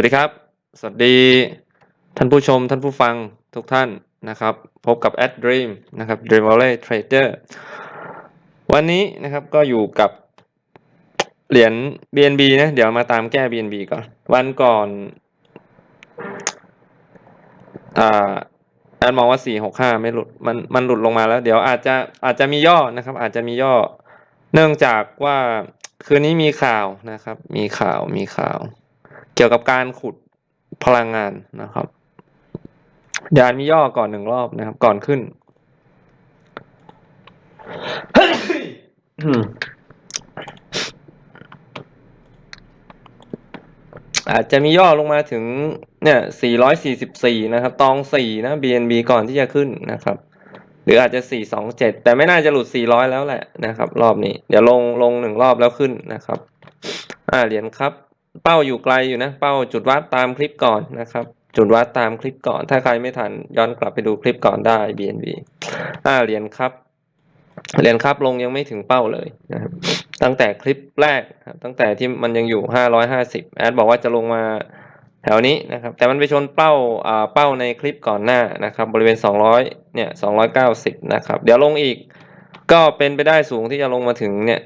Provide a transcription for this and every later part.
สวัสดีครับ สวัสดีท่านผู้ชมท่านผู้ฟังทุกท่านนะครับ พบกับ Ad Dream นะครับ Dream Valley Trader วันนี้นะครับก็อยู่กับเหรียญ BNB นะ เดี๋ยวมาตามแก้ BNB ก่อน วันก่อนอ่าแอนมองว่า465ไม่หลุดมันมันหลุดลงมาแล้ว เดี๋ยวอาจจะอาจจะมีย่อนะครับ อาจจะมีย่อ เนื่องจากว่าคืนนี้มีข่าวนะครับ มีข่าวมีข่าว กี่ยวกับการขุดพลังงานนะครับเดี๋ยวอันมีย่อก่อนหนึ่งรอบนะครับ ก่อนขึ้น อาจจะมีย่อลงมาถึง เนี่ย 444 นะครับ ตอง 4 นะ BNB ก่อนที่จะขึ้นนะครับ หรืออาจจะ 427 แต่ไม่น่าจะหลุด 400 แล้วแหละนะครับ รอบนี้ เดี๋ยวลงลงหนึ่งรอบแล้วขึ้นนะครับ อ่าเหรียญครับ เป้าอยู่ไกลอยู่นะ เป้าจุดวัดตามคลิปก่อนนะครับ จุดวัดตามคลิปก่อน ถ้าใครไม่ทันย้อนกลับไปดูคลิปก่อนได้ BNB อ่าเหรียญครับเหรียญครับลงยังไม่ถึงเป้าเลยนะครับตั้งแต่คลิปแรกครับตั้งแต่ที่มันยังอยู่ 550 แอดบอกว่าจะลงมาแถวนี้นะครับ แต่มันไปชนเป้าอ่าเป้าในคลิปก่อนหน้านะครับ บริเวณ 200 เนี่ย 290 นะครับ เดี๋ยวลงอีก ก็เป็นไปได้สูงที่จะลงมาถึงเนี่ย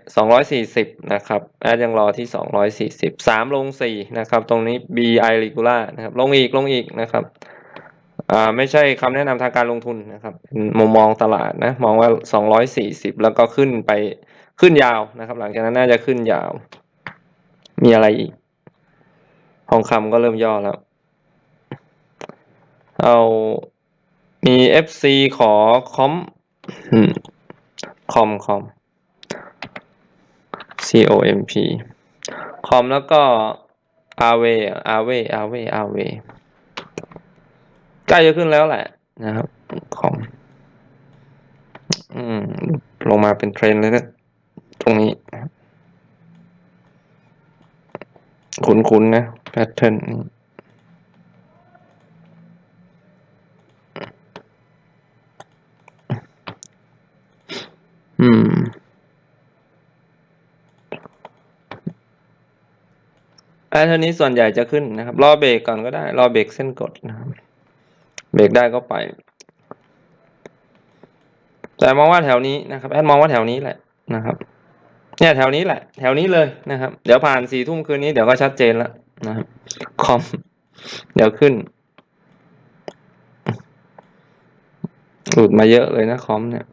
240 นะครับ แอดยังรอที่ 240 3 ลง 4 นะครับ ตรงนี้ BI regular นะครับ ลงอีก ลงอีกนะครับ อ่า ไม่ใช่คำแนะนำทางการลงทุนนะครับมุมมองตลาดนะ มองว่า 240 แล้วก็ขึ้นไป ขึ้นยาวนะครับ หลังจากนั้นน่าจะขึ้นยาว มีอะไรอีก ทองคำก็เริ่มย่อแล้ว เอา มี FC ขอคอม คอมคอม C O M P คอมแล้วก็อาเวอาเวอาเวอาเวใกล้จะขึ้นแล้วแหละนะครับคอมอืมลงมาเป็นเทรนเลยนะ ตรงนี้ คุ้นๆนะแพทเทิร์นนี้ อันนี้ส่วนใหญ่จะขึ้นนะครับ รอเบรกก่อนก็ได้ รอเบรกเส้นกดนะครับ เบรกได้ก็ไป แต่มองว่าแถวนี้นะครับ แอดมองว่าแถวนี้แหละนะครับ เนี่ยแถวนี้แหละ แถวนี้เลยนะครับ เดี๋ยวผ่านสี่ทุ่มคืนนี้เดี๋ยวก็ชัดเจนแล้วนะครับ คอม เดี๋ยวขึ้น หลุดมาเยอะเลยนะคอมเนี่ย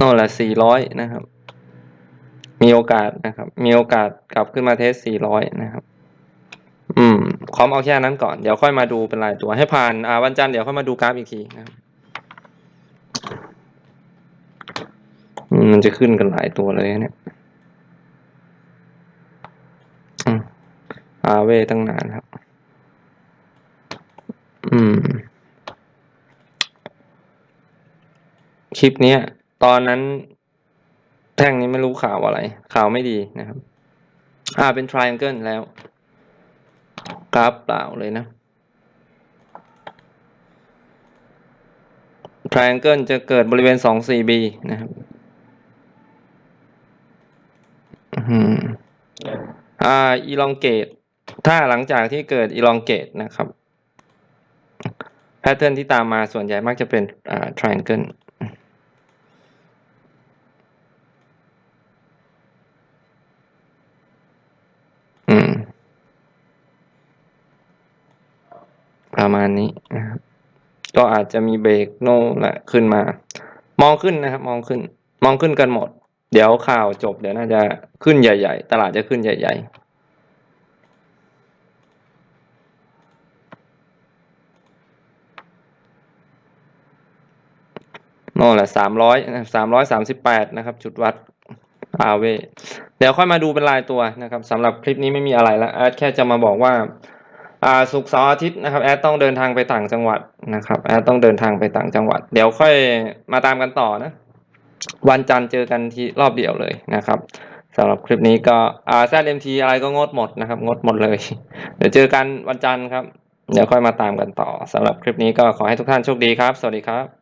โน่นแหละสี่ร้อยนะครับ มีโอกาสนะครับ มีโอกาสกลับขึ้นมาเทสสี่ร้อยนะครับ อืมคอมเอาแค่นั้นก่อน เดี๋ยวค่อยมาดูเป็นรายตัวให้ผ่าน อ่า วันจันทร์เดี๋ยวค่อยมาดูกราฟอีกทีนะครับอืมมันจะขึ้นกันหลายตัวเลยเนี่ยอืมอาเวตั้งนานครับ อืม คลิปเนี้ย ตอนนั้น แท่งนี้ไม่รู้ข่าวอะไร ข่าวไม่ดีนะครับ อ่าเป็น triangle แล้วกราฟเปล่าเลยนะ triangle จะเกิดบริเวณ 24B นะครับอืมอ่า elongate ถ้าหลังจากที่เกิด elongate นะครับ แพทเทิร์นที่ตามมาส่วนใหญ่มักจะเป็นอ่า triangle ประมาณนี้นะครับ ก็อาจจะมีเบรกโน่แหละขึ้นมา มองขึ้นนะครับ มองขึ้น มองขึ้นกันหมด เดี๋ยวข่าวจบเดี๋ยวน่าจะขึ้นใหญ่ ๆ ตลาดจะขึ้นใหญ่ๆโน่นแหละสามร้อยสามร้อยสามสิบแปดนะครับ จุดวัดอาเว เดี๋ยวค่อยมาดูเป็นรายตัวนะครับสำหรับคลิปนี้ไม่มีอะไรแล้วแอดแค่จะมาบอกว่า อ่าศุกเสาร์อาทิตย์นะครับแอดต้องเดินทางไปต่างจังหวัดนะครับแอดต้องเดินทางไปต่างจังหวัด เดี๋ยวค่อยมาตามกันต่อนะ วันจันทร์เจอกันที่รอบเดียวเลยนะครับสำหรับคลิปนี้ก็อ่าแซดเอ็มทีอะไรก็งดหมดนะครับ งดหมดเลย เดี๋ยวเจอกันวันจันทร์ครับ เดี๋ยวค่อยมาตามกันต่อสำหรับคลิปนี้ก็ขอให้ทุกท่านโชคดีครับ สวัสดีครับ